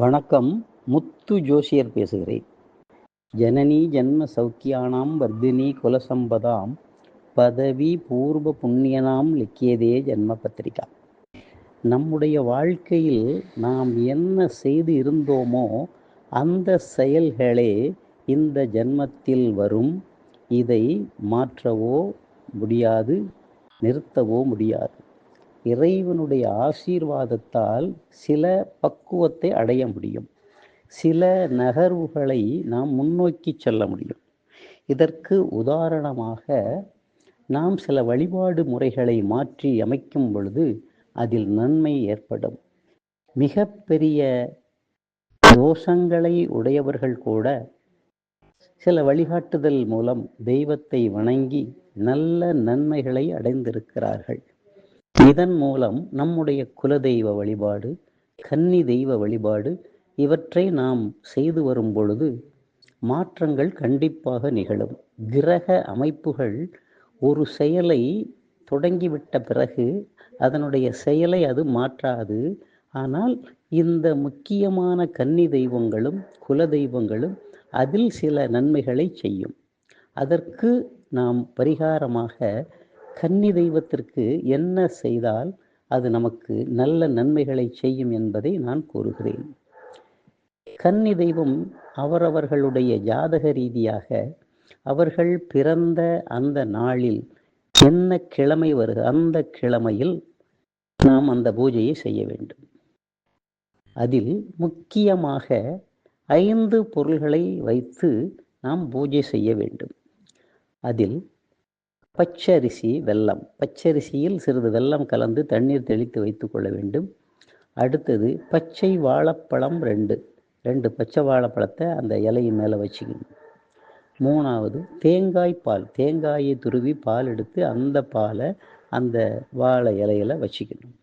வணக்கம். முத்து ஜோசியர் பேசுகிறேன். ஜனனி ஜன்ம சௌக்கியானாம் வர்தினி குலசம்பதாம் பதவி பூர்வ புண்ணியனாம் லிக்கியதே ஜன்ம பத்திரிகா. நம்முடைய வாழ்க்கையில் நாம் என்ன செய்து இருந்தோமோ அந்த செயல்களே இந்த ஜன்மத்தில் வரும். இதை மாற்றவோ முடியாது நிறுத்தவோ முடியாது. இறைவனுடைய ஆசீர்வாதத்தால் சில பக்குவத்தை அடைய முடியும். சில நகர்வுகளை நாம் முன்னோக்கி செல்ல முடியும். இதற்கு உதாரணமாக நாம் சில வழிபாடு முறைகளை மாற்றி அமைக்கும் பொழுது அதில் நன்மை ஏற்படும். மிக பெரிய தோஷங்களை உடையவர்கள் கூட சில வழிகாட்டுதல் மூலம் தெய்வத்தை வணங்கி நல்ல நன்மைகளை அடைந்திருக்கிறார்கள். இதன் மூலம் நம்முடைய குலதெய்வ வழிபாடு கன்னி தெய்வ வழிபாடு இவற்றை நாம் செய்து வரும் பொழுது மாற்றங்கள் கண்டிப்பாக நிகழும். கிரக அமைப்புகள் ஒரு செயலை தொடங்கிவிட்ட பிறகு அதனுடைய செயலை அது மாற்றாது. ஆனால் இந்த முக்கியமான கன்னி தெய்வங்களும் குல தெய்வங்களும் அதில் சில நன்மைகளை செய்யும். அதற்கு நாம் பரிகாரமாக கன்னி தெய்வத்திற்கு என்ன செய்தால் அது நமக்கு நல்ல நன்மைகளை செய்யும் என்பதை நான் கூறுகிறேன். கன்னி தெய்வம் அவரவர்களுடைய ஜாதக ரீதியாக அவர்கள் பிறந்த அந்த நாளில் என்ன கிழமை வருக அந்த கிழமையில் நாம் அந்த பூஜையை செய்ய வேண்டும். அதில் முக்கியமாக ஐந்து பொருள்களை வைத்து நாம் பூஜை செய்ய வேண்டும். அதில் பச்சரிசி வெல்லம். பச்சரிசியில் சிறிது வெல்லம் கலந்து தண்ணீர் தெளித்து வைத்து கொள்ள வேண்டும். அடுத்தது பச்சை வாழைப்பழம் ரெண்டு. ரெண்டு பச்சை வாழைப்பழத்தை அந்த இலையின் மேலே வச்சுக்கணும். மூணாவது தேங்காய் பால். தேங்காயை துருவி பால் எடுத்து அந்த பாலை அந்த வாழை இலையில வச்சுக்கணும்.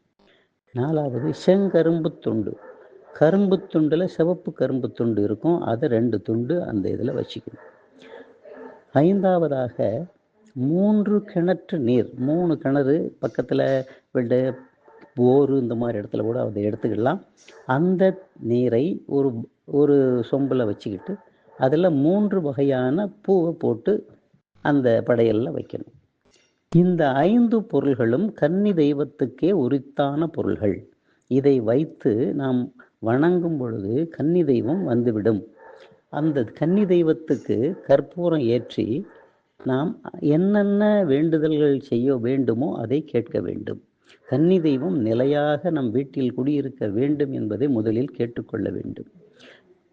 நாலாவது செங்கரும்பு துண்டு. கரும்பு துண்டில் சிவப்பு கரும்பு துண்டு இருக்கும். அதை ரெண்டு துண்டு அந்த இதில் வச்சுக்கணும். ஐந்தாவதாக மூன்று கிணற்று நீர் மூணு கிணறு பக்கத்தில் விட்டு போரு இந்த மாதிரி இடத்துல கூட அதை எடுத்துக்கலாம் அந்த நீரை ஒரு ஒரு சொம்பில் வச்சுக்கிட்டு அதில் மூன்று வகையான பூவை போட்டு அந்த படையலில் வைக்கணும். இந்த ஐந்து பொருள்களும் கன்னி தெய்வத்துக்கே உரித்தான பொருள்கள். இதை வைத்து நாம் வணங்கும் பொழுது கன்னி தெய்வம் வந்துவிடும். அந்த கன்னி தெய்வத்துக்கு கற்பூரம் ஏற்றி நாம் என்னென்ன வேண்டுதல்கள் செய்ய வேண்டுமோ அதை கேட்க வேண்டும். கன்னி தெய்வம் நிலையாக நம் வீட்டில் குடியிருக்க வேண்டும் என்பதை முதலில் கேட்டுக்கொள்ள வேண்டும்.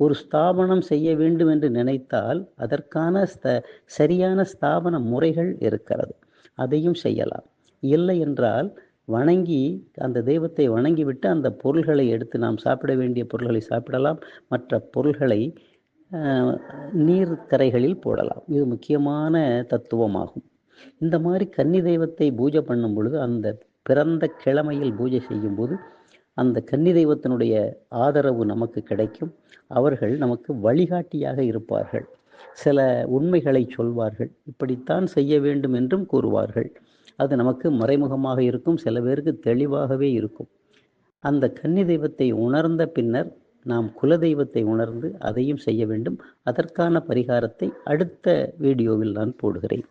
ஒரு ஸ்தாபனம் செய்ய வேண்டும் என்று நினைத்தால் அதற்கான ஸ்த சரியான ஸ்தாபன முறைகள் இருக்கிறது. அதையும் செய்யலாம். இல்லை என்றால் வணங்கி அந்த தெய்வத்தை வணங்கிவிட்டு அந்த பொருள்களை எடுத்து நாம் சாப்பிட வேண்டிய பொருள்களை சாப்பிடலாம். மற்ற பொருள்களை நீர் கரைகளில் போடலாம். இது முக்கியமான தத்துவமாகும். இந்த மாதிரி கன்னி தெய்வத்தை பூஜை பண்ணும் பொழுது அந்த பிறந்த கிழமையில் பூஜை செய்யும் போது அந்த கன்னி தெய்வத்தினுடைய ஆதரவு நமக்கு கிடைக்கும். அவர்கள் நமக்கு வழிகாட்டியாக இருப்பார்கள். சில உண்மைகளை சொல்வார்கள். இப்படித்தான் செய்ய வேண்டும் என்றும் கூறுவார்கள். அது நமக்கு மறைமுகமாக இருக்கும். சில பேருக்கு தெளிவாகவே இருக்கும். அந்த கன்னி தெய்வத்தை உணர்ந்த பின்னர் நாம் குலதெய்வத்தை உணர்ந்து அதையும் செய்ய வேண்டும். அதற்கான பரிகாரத்தை அடுத்த வீடியோவில் நான் போடுகிறேன்.